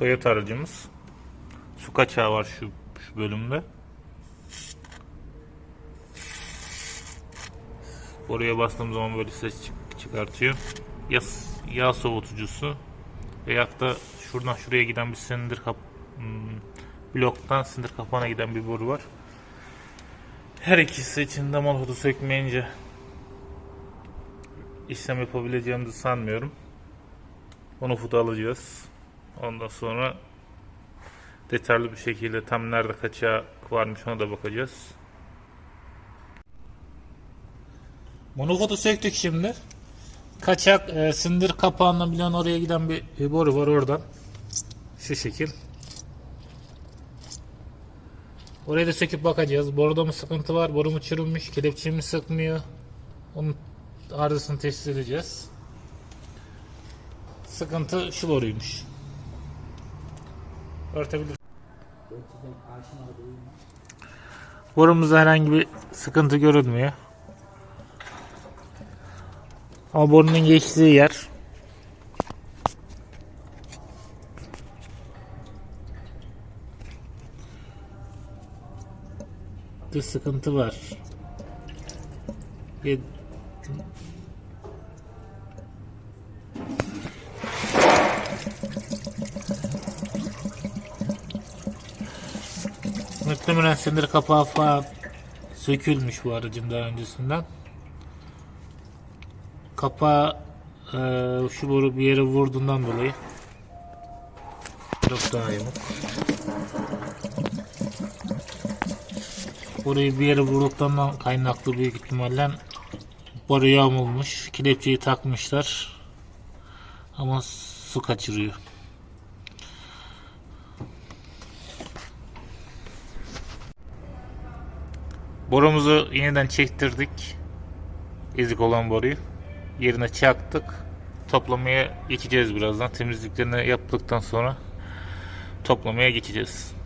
Toyota aracımız. Su kaçağı var şu, şu bölümde. Oraya bastığım zaman böyle ses çık- çıkartıyor. Ya, yağ soğutucusu veyahut da şuradan şuraya giden bir silindir kap hmm, bloktan silindir kapağına giden bir boru var. Her ikisi için de molototu sökmeyince işlem yapabileceğimizi sanmıyorum. Onu fuda alacağız. Ondan sonra detaylı bir şekilde tam nerede kaçağı varmış ona da bakacağız. Monokotu söktük şimdi. Kaçak e, sindir kapağından bilen oraya giden bir, bir boru var oradan. Şu şekil. Oraya da söküp bakacağız. Boruda mı sıkıntı var? Boru mu çürümüş? Kelepçe mi sıkmıyor? Onun arızasını tespit edeceğiz. Sıkıntı şu boruymuş. Örtebilir. Borumuzda herhangi bir sıkıntı görünmüyor. Ama borunun geçtiği yer bir sıkıntı var. Bir Muhtemelen sinir kapağı falan sökülmüş bu aracın daha öncesinden. Kapağı eee, şu boru bir yere vurduğundan dolayı çok daha yamuk. Boruyu bir yere vurduklarından kaynaklı büyük ihtimalle boru yamulmuş. Kelepçeyi takmışlar. Ama su kaçırıyor. Borumuzu yeniden çektirdik. Ezik olan boruyu. Yerine çaktık. Toplamaya geçeceğiz birazdan. Temizliklerini yaptıktan sonra toplamaya geçeceğiz.